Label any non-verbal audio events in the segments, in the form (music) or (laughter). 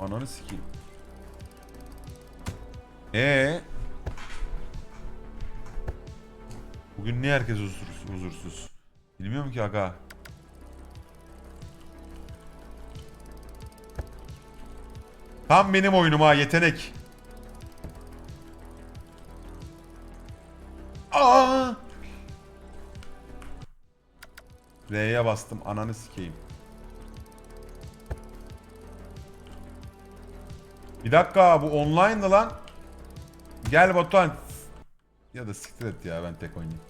Ananı sikeyim. Ee. Bugün niye herkes huzursuz? huzursuz? Bilmiyorum ki aga. Tam benim oyunum ha yetenek. Aa! R'ye bastım ananı sikeyim. Bir dakika bu online'dı lan. Gel Batuhan. Ya da siktir et ya ben tek oynayayım.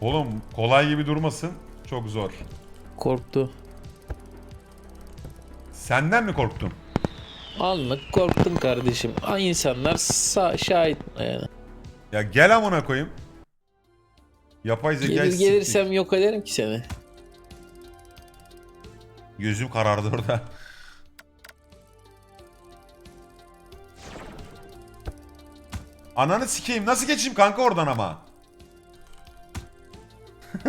Oğlum kolay gibi durmasın. Çok zor. Korktu. Senden mi korktum? Anlık korktum kardeşim. Ay insanlar sa- şahit yani. Ya gel amına koyayım. Yapay zeka Gelir gelirsem yok ederim ki seni. Gözüm karardı orada. Ananı sikeyim. Nasıl geçeyim kanka oradan ama? (laughs)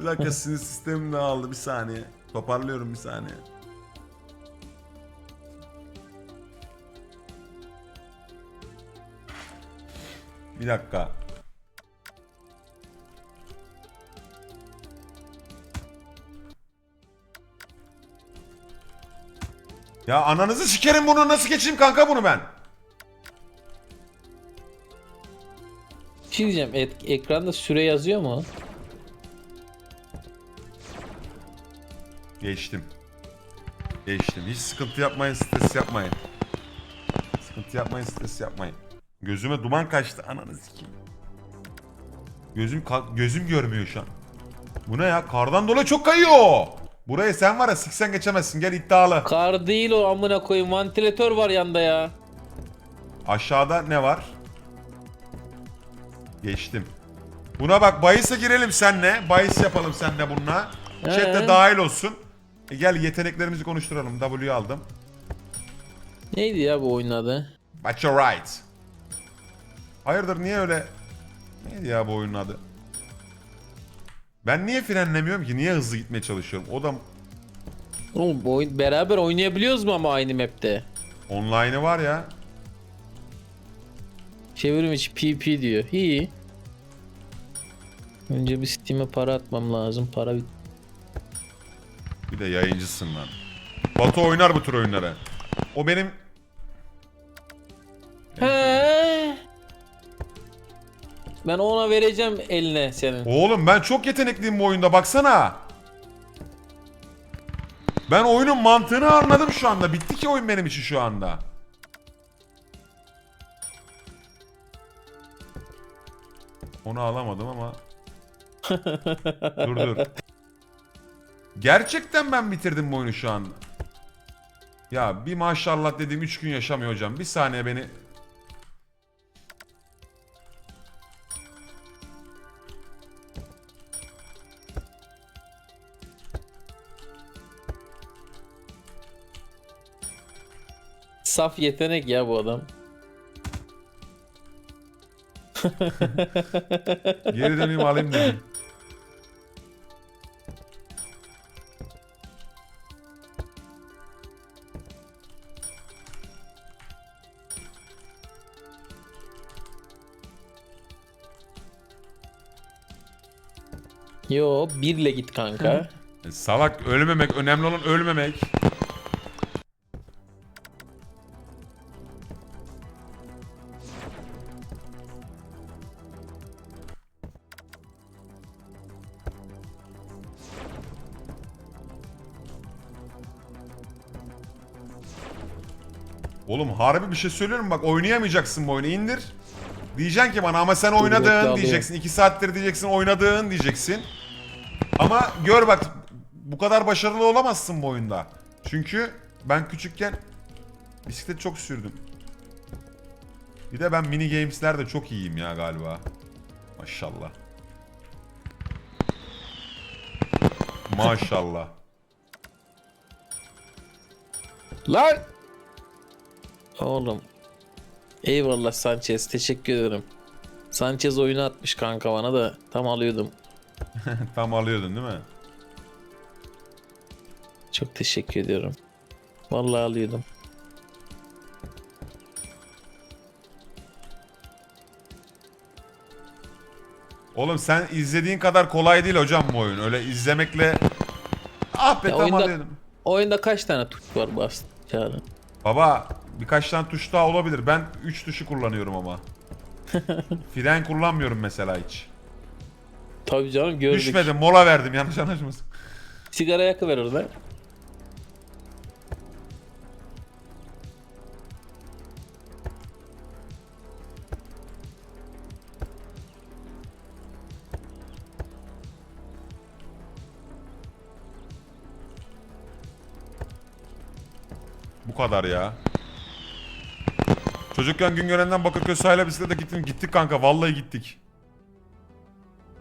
bir dakika sinir sistemim dağıldı bir saniye. Toparlıyorum bir saniye. Bir dakika. Ya ananızı sikerim bunu nasıl geçeyim kanka bunu ben? Bir şey diyeceğim. et- ekranda süre yazıyor mu? Geçtim. Geçtim. Hiç sıkıntı yapmayın, stres yapmayın. Sıkıntı yapmayın, stres yapmayın. Gözüme duman kaçtı. Ananı sikeyim. Gözüm gözüm görmüyor şu an. Bu ne ya? Kardan dolayı çok kayıyor. Buraya sen var ya siksen geçemezsin. Gel iddialı. Kar değil o amına koyayım. Vantilatör var yanda ya. Aşağıda ne var? Geçtim. Buna bak bahise girelim senle. Bahis yapalım senle bununla. Chat de Ee? dahil olsun. E gel yeteneklerimizi konuşturalım. W aldım. Neydi ya bu oyunun adı? But you're right. Hayırdır niye öyle? Neydi ya bu oyunun adı? Ben niye frenlemiyorum ki? Niye hızlı gitmeye çalışıyorum? O da Oğlum bu oyun beraber oynayabiliyoruz mu ama aynı map'te? online'ı var ya. Çevrim içi PP diyor. İyi. Önce bir Steam'e para atmam lazım. Para bit. Bir de yayıncısın lan. Batu oynar bu tür oyunları. O benim He. Ben ona vereceğim eline senin. Oğlum ben çok yetenekliyim bu oyunda baksana. Ben oyunun mantığını anladım şu anda. Bitti ki oyun benim için şu anda. Onu alamadım ama. dur dur. Gerçekten ben bitirdim bu oyunu şu anda. Ya bir maşallah dediğim 3 gün yaşamıyor hocam. Bir saniye beni Saf yetenek ya bu adam. (laughs) geri döneyim alayım dedim. Yo birle git kanka. E, Salak ölmemek önemli olan ölmemek. Harbi bir şey söylüyorum bak oynayamayacaksın bu oyunu indir. Diyeceksin ki bana ama sen oynadın diyeceksin. 2 saattir diyeceksin oynadığın diyeceksin. Ama gör bak bu kadar başarılı olamazsın bu oyunda. Çünkü ben küçükken bisiklet çok sürdüm. Bir de ben mini games'lerde çok iyiyim ya galiba. Maşallah. Maşallah. Lan! Oğlum Eyvallah Sanchez. Teşekkür ederim. Sanchez oyunu atmış kanka bana da tam alıyordum. (laughs) Tam alıyordun değil mi? Çok teşekkür ediyorum. Vallahi alıyordum. Oğlum sen izlediğin kadar kolay değil hocam bu oyun. Öyle izlemekle... Ah be Ya tam oyunda- alıyordum. Oyunda kaç tane tuş var bastı Çağrı? Baba birkaç tane tuş daha olabilir. Ben 3 tuşu kullanıyorum ama. (laughs) Fren kullanmıyorum mesela hiç. Tabii canım gördük. Düşmedim mola verdim yanlış anlaşılmasın. Sigara yakıver orada. Bu kadar ya. Çocukken Güngören'den Bakırköy sahile bisiklete gittim. Gittik kanka vallahi gittik.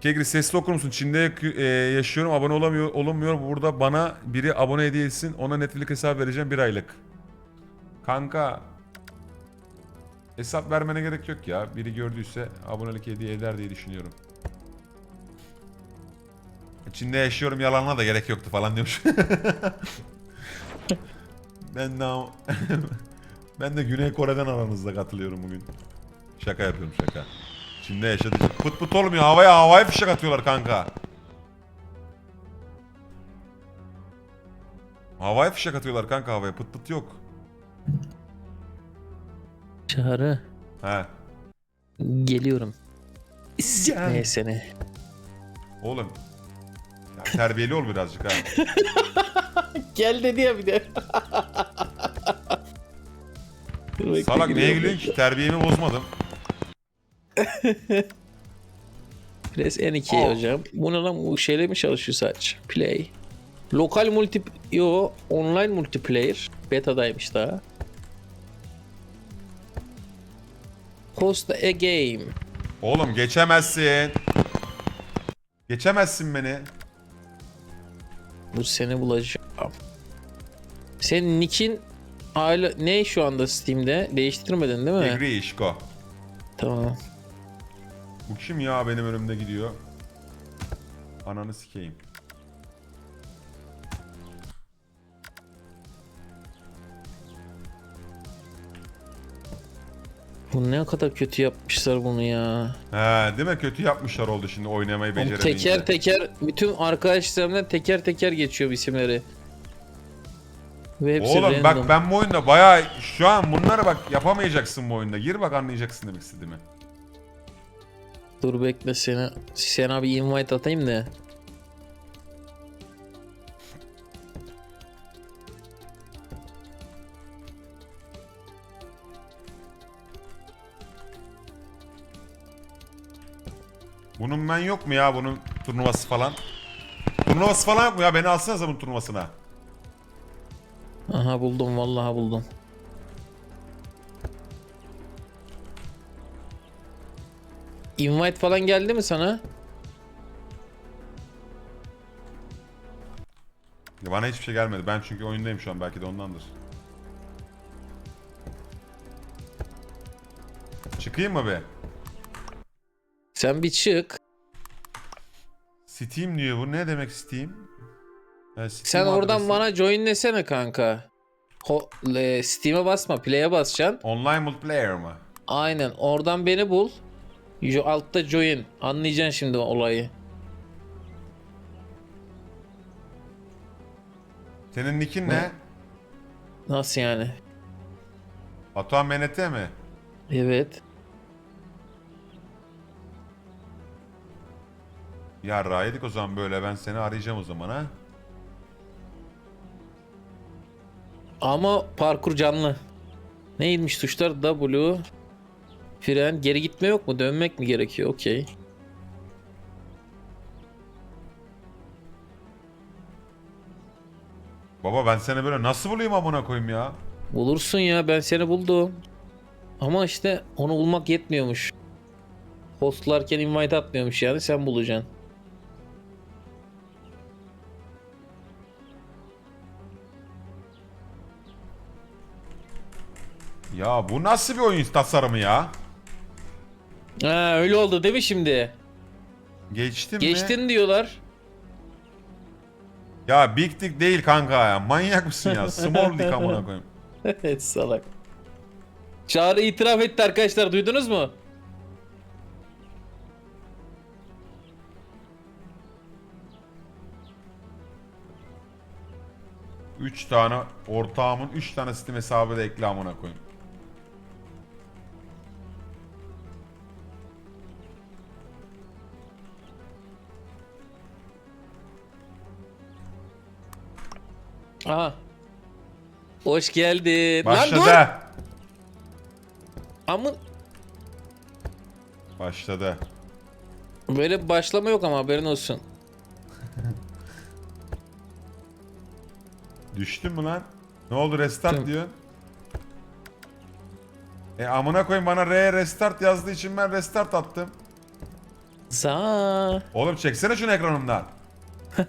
Kegri sesli okur musun? Çin'de e, yaşıyorum abone olamıyor, olunmuyor. Burada bana biri abone hediye etsin. Ona netlik hesap vereceğim bir aylık. Kanka. Hesap vermene gerek yok ya. Biri gördüyse abonelik hediye eder diye düşünüyorum. Çin'de yaşıyorum yalanına da gerek yoktu falan diyormuş. (laughs) ben de (laughs) ben de Güney Kore'den aranızda katılıyorum bugün. Şaka yapıyorum şaka. Çin'de yaşadı. Pıt pıt olmuyor. Havaya havaya fişek atıyorlar kanka. Havaya fişek atıyorlar kanka havaya. Pıt pıt yok. Çağrı He. geliyorum. Sikmeye seni. Oğlum. Ya terbiyeli ol birazcık ha. (laughs) Gel dedi ya bir de. (laughs) Salak neye gülüyorsun ki? Terbiyemi bozmadım. (laughs) Press N2 Aa. hocam. Bu ne lan bu şeyle mi çalışıyor sadece? Play. Lokal multi... Yo online multiplayer. Beta'daymış daha. Host a game. Oğlum geçemezsin. Geçemezsin beni. Dur seni bulacağım. Senin nick'in aile ne şu anda Steam'de? Değiştirmedin değil mi? Egri işko. Tamam. Bu kim ya benim önümde gidiyor? Ananı sikeyim. Bu ne kadar kötü yapmışlar bunu ya. He değil mi? Kötü yapmışlar oldu şimdi oynamayı beceremeyince. teker teker bütün arkadaşlarımdan teker teker geçiyor isimleri. Ve hepsi Oğlum random. bak ben bu oyunda bayağı şu an bunları bak yapamayacaksın bu oyunda. Gir bak anlayacaksın demek istediğimi. Dur bekle seni. Sana bir invite atayım da. Bunun ben yok mu ya bunun turnuvası falan? Turnuvası falan yok mu ya? Beni alsanıza bunun turnuvasına. Aha buldum vallahi buldum. Invite falan geldi mi sana? Bana hiçbir şey gelmedi. Ben çünkü oyundayım şu an. Belki de ondandır. Çıkayım mı be? Sen bir çık. Steam diyor bu. Ne demek Steam? Ha, Steam Sen oradan adresi. bana joinlesene kanka. Ho, le, Steam'e basma, play'e basacaksın. Online multiplayer mı? Aynen, oradan beni bul. Jo, altta join. Anlayacaksın şimdi olayı. Senin nickin ne? Nasıl yani? Batuhan MNT mi? Evet. Ya yedik o zaman böyle. Ben seni arayacağım o zaman ha. Ama parkur canlı. Neymiş tuşlar? W. Fren. Geri gitme yok mu? Dönmek mi gerekiyor? Okey. Baba ben seni böyle nasıl bulayım amına koyayım ya? Bulursun ya ben seni buldum. Ama işte onu bulmak yetmiyormuş. Hostlarken invite atmıyormuş yani sen bulacaksın. Ya bu nasıl bir oyun tasarımı ya? Ha öyle oldu değil mi şimdi? Geçtim mi? Geçtin diyorlar. Ya Big Dick değil kanka ya. Manyak mısın ya? Small Dick amına (laughs) koyayım. Evet salak. Çağrı itiraf etti arkadaşlar duydunuz mu? Üç tane ortağımın üç tane Steam hesabı da ekle amına koyayım. Aha. Hoş geldin. Lan Başladı. dur. Amın Başladı. böyle bir başlama yok ama haberin olsun. (laughs) Düştün mü lan? Ne oldu restart Düştüm. diyorsun? E amına koyayım bana R restart yazdığı için ben restart attım. Za. Oğlum çeksene şunu ekranımdan. (laughs)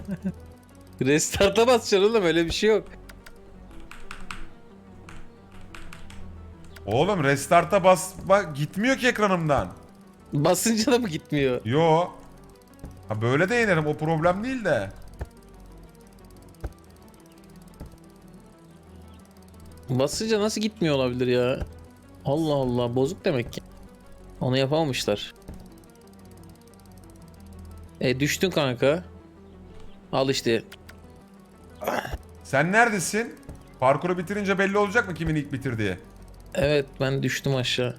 Restart'a basacaksın oğlum öyle bir şey yok. Oğlum restart'a bas bak gitmiyor ki ekranımdan. Basınca da mı gitmiyor? Yo. Ha böyle de yenerim o problem değil de. Basınca nasıl gitmiyor olabilir ya? Allah Allah bozuk demek ki. Onu yapamamışlar. E düştün kanka. Al işte. Sen neredesin? Parkuru bitirince belli olacak mı kimin ilk bitirdiği? Evet ben düştüm aşağı.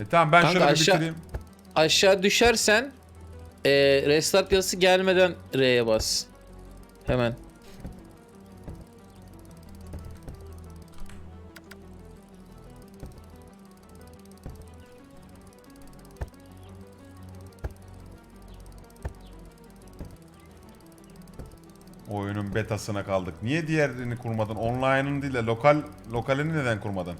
E tamam ben Kanka şöyle bir aşağı- bitireyim. Aşağı düşersen e, restart yazısı gelmeden R'ye bas. Hemen. Oyunun betasına kaldık. Niye diğerini kurmadın? Online'ın değil de lokal lokalini neden kurmadın?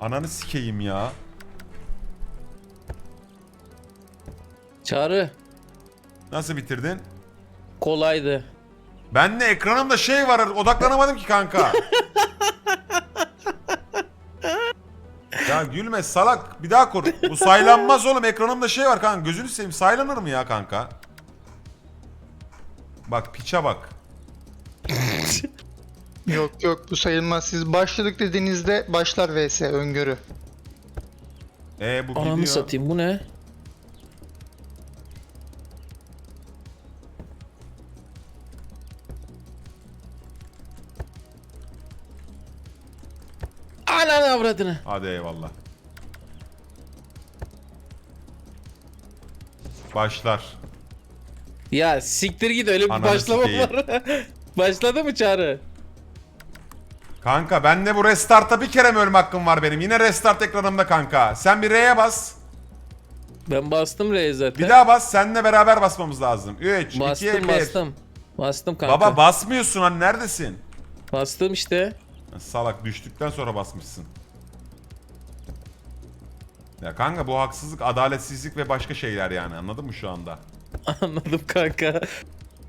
Ananı sikeyim ya. Çağrı Nasıl bitirdin? kolaydı. Ben de ekranımda şey var odaklanamadım ki kanka. (laughs) ya gülme salak bir daha kur. Bu saylanmaz oğlum ekranımda şey var kanka gözünü seveyim saylanır mı ya kanka? Bak piça bak. (laughs) Yok yok bu sayılmaz. Siz başladık dediğinizde başlar vs öngörü. E bu Ananı gidiyor. satayım bu ne? Avradını. Hadi eyvallah. Başlar. Ya siktir git öyle bir Ananı başlama sikeyim. var. (laughs) Başladı mı Çağrı? Kanka ben de bu restart'a bir kere mi ölme hakkım var benim? Yine restart ekranımda kanka. Sen bir R'ye bas. Ben bastım R'ye zaten. Bir daha bas. Seninle beraber basmamız lazım. 3, 2, 1. bastım bastım. Bastım kanka. Baba basmıyorsun hani neredesin? Bastım işte. Salak düştükten sonra basmışsın. Ya kanka bu haksızlık, adaletsizlik ve başka şeyler yani anladın mı şu anda? (laughs) Anladım kanka.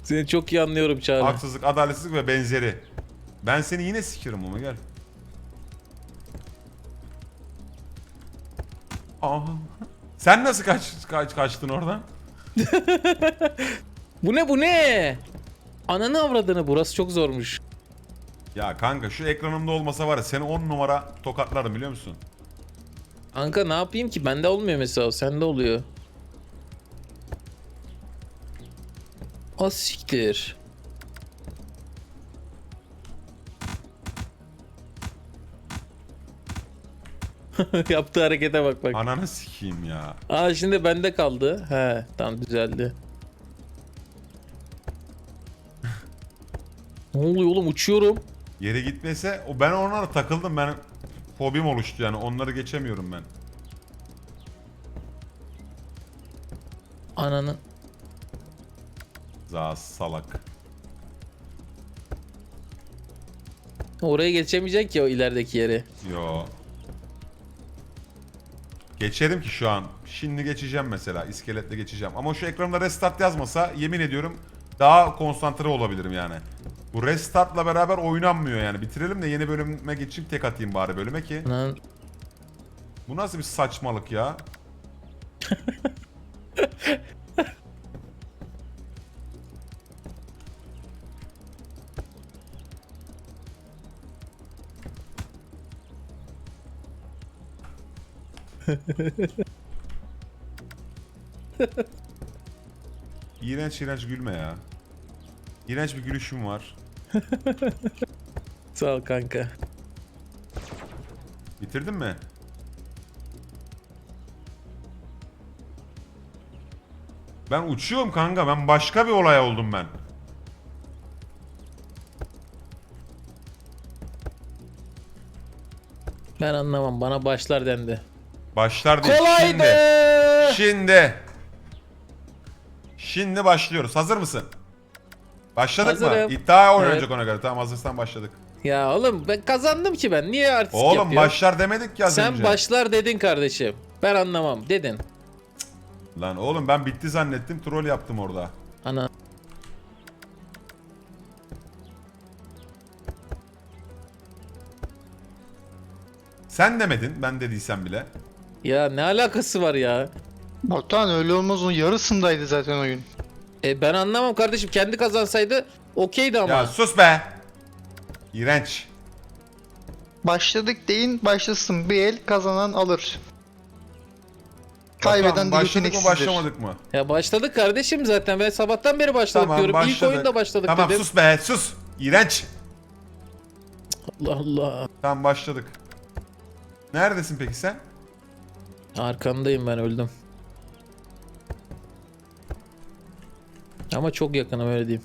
Seni çok iyi anlıyorum Çağrı. Haksızlık, adaletsizlik ve benzeri. Ben seni yine sikerim ama gel. Aa. Sen nasıl kaç, kaç kaçtın oradan? (laughs) Bu ne bu ne? Ananı avradını burası çok zormuş. Ya kanka şu ekranımda olmasa var ya seni 10 numara tokatlarım biliyor musun? Kanka ne yapayım ki? Bende olmuyor mesela. Sende oluyor. Az siktir. (laughs) Yaptığı harekete bak bak. Ananı sikeyim ya. Aa şimdi bende kaldı. He tamam düzeldi. (laughs) ne oluyor oğlum uçuyorum. Yere gitmese o ben onlara takıldım ben fobim oluştu yani onları geçemiyorum ben. Ananı. Za salak. Oraya geçemeyecek ki o ilerideki yere. Yo. Geçerim ki şu an. Şimdi geçeceğim mesela. iskeletle geçeceğim. Ama şu ekranda restart yazmasa yemin ediyorum daha konsantre olabilirim yani. Bu restartla beraber oynanmıyor yani. Bitirelim de yeni bölüme geçeyim tek atayım bari bölüme ki. Lan Bu nasıl bir saçmalık ya? İğrenç iğrenç gülme ya. İğrenç bir gülüşüm var. (laughs) sağ ol kanka. Bitirdin mi? Ben uçuyorum kanka. Ben başka bir olay oldum ben. Ben anlamam bana başlar dendi. Başlar değil. Kolaydı. Şimdi. Şimdi. Şimdi başlıyoruz. Hazır mısın? Başladık mı? Hazırım. İddia oynayacak Evet. ona göre. Tamam hazırsan başladık. Ya oğlum ben kazandım ki ben. Niye artist Oğlum yapıyorsun? başlar demedik ki az Sen önce. başlar dedin kardeşim. Ben anlamam dedin. Lan oğlum ben bitti zannettim. Troll yaptım orada. Ana. Sen demedin. Ben dediysem bile. Ya ne alakası var ya? Batuhan öyle olmaz onun yarısındaydı zaten oyun. E ben anlamam kardeşim. Kendi kazansaydı okeydi ama. Ya sus be. İğrenç. Başladık deyin başlasın. Bir el kazanan alır. Kaybeden Bakalım de başladık mı yeteneksizdir. başlamadık mı? Ya başladık kardeşim zaten. Ben sabahtan beri başladık diyorum. İlk oyunda başladık Tamam dedim. sus be sus. İğrenç. Allah Allah. Tamam başladık. Neredesin peki sen? Arkandayım ben öldüm. Ama çok yakınım öyle diyeyim.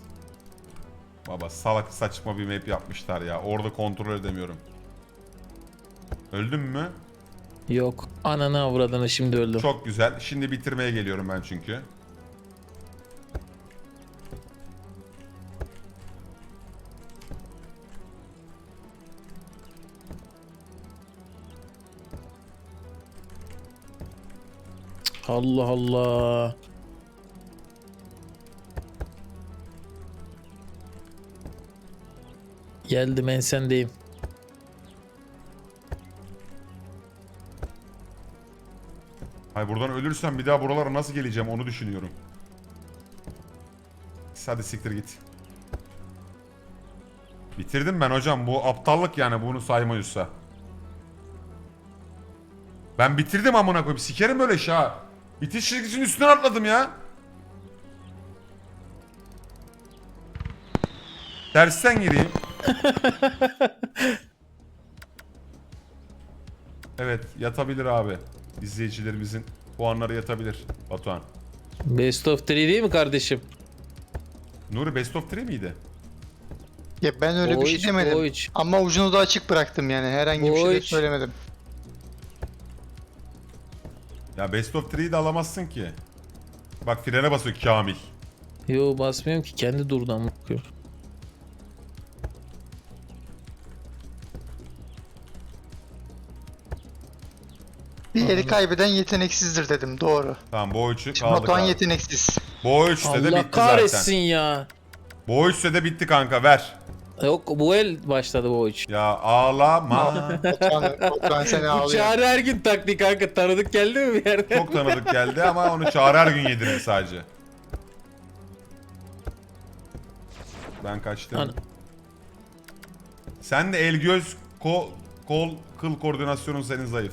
Baba salak saçma bir map yapmışlar ya. Orada kontrol edemiyorum. Öldün mü? Yok. Ananı avradını şimdi öldüm. Çok güzel. Şimdi bitirmeye geliyorum ben çünkü. Allah Allah. Geldim ensendeyim. Hay buradan ölürsem bir daha buralara nasıl geleceğim onu düşünüyorum. Hadi siktir git. Bitirdim ben hocam. Bu aptallık yani bunu saymayızsa. Ben bitirdim amına koyayım. Sikerim böyle şey ha. Bitiş çizgisinin üstüne atladım ya. Tersten gireyim. (laughs) evet yatabilir abi. İzleyicilerimizin puanları yatabilir Batuhan. Best of 3 değil mi kardeşim? Nuri Best of 3 miydi? Ya ben öyle bir şey demedim. üç. Ama ucunu da açık bıraktım yani. Herhangi bir şey de söylemedim. Ya Best of 3'yi de alamazsın ki. Bak frene basıyor Kamil. Yo basmıyorum ki kendi durdu ama bakıyor. Bir eli kaybeden yeteneksizdir dedim. Doğru. Tamam bu üçü Şimdi kaldı Batuhan abi. yeteneksiz. Bu üçte de Allah bitti kahretsin zaten. ya. Bu üçte de bitti kanka ver. Yok bu el başladı bu üç. Ya ağlama. (laughs) Batuhan, Batuhan seni Bu ağlıyor. çağrı her gün taktik kanka tanıdık geldi mi bir yerde? Çok tanıdık geldi ama onu Çağrı her gün yedirir sadece. Ben kaçtım. Ana- Sen de el göz kol, kol kıl koordinasyonun senin zayıf.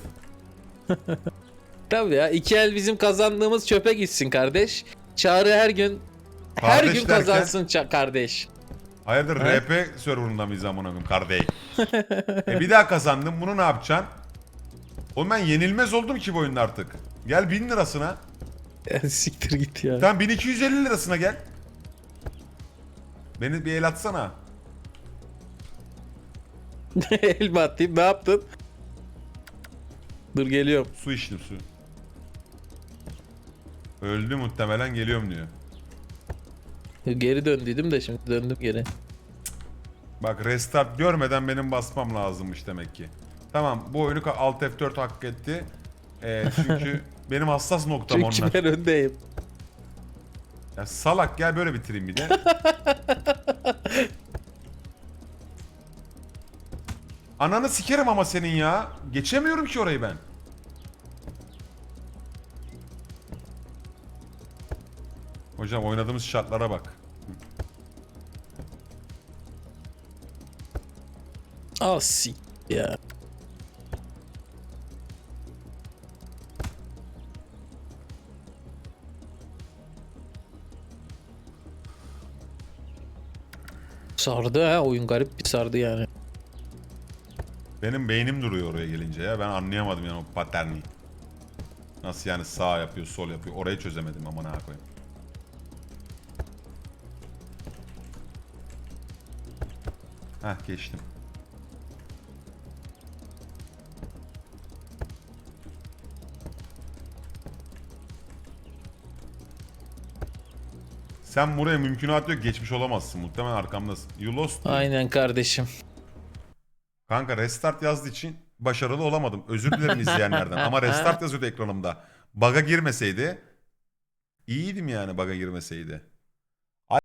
(laughs) Tabii ya iki el bizim kazandığımız çöpe gitsin kardeş. Çağrı her gün her Kardeş gün derken? kazansın ça- kardeş. Hayırdır He? RP serverında mıyız amına koyayım kardeş? (laughs) e bir daha kazandım bunu ne yapacaksın? Oğlum ben yenilmez oldum ki bu oyunda artık. Gel 1000 lirasına. Siktir git ya. Tamam 1250 lirasına gel. Beni bir el atsana. (laughs) el mi atayım ne yaptın? Dur geliyorum. Su içtim su. Öldü muhtemelen geliyorum diyor. Geri döndüydüm de şimdi döndüm geri. Bak restart görmeden benim basmam lazımmış demek ki. Tamam bu oyunu ka- Alt F4 hak etti. Ee, çünkü (laughs) benim hassas noktam Çünkü onlar. ben öndeyim. Ya salak gel böyle bitireyim bir de. (laughs) Ananı sikerim ama senin ya. Geçemiyorum ki orayı ben. Hocam oynadığımız şartlara bak. Ah sik ya. Sardı ha oyun garip bir sardı yani. Benim beynim duruyor oraya gelince ya. Ben anlayamadım yani o paterni. Nasıl yani sağ yapıyor, sol yapıyor. Orayı çözemedim aman ha koyayım. Heh geçtim. Sen buraya mümkünat yok geçmiş olamazsın. Muhtemelen arkamdasın. You lost. Aynen kardeşim. Kanka restart yazdığı için başarılı olamadım. Özür dilerim izleyenlerden ama restart (laughs) yazıyordu ekranımda. Bug'a girmeseydi iyiydim yani bug'a girmeseydi.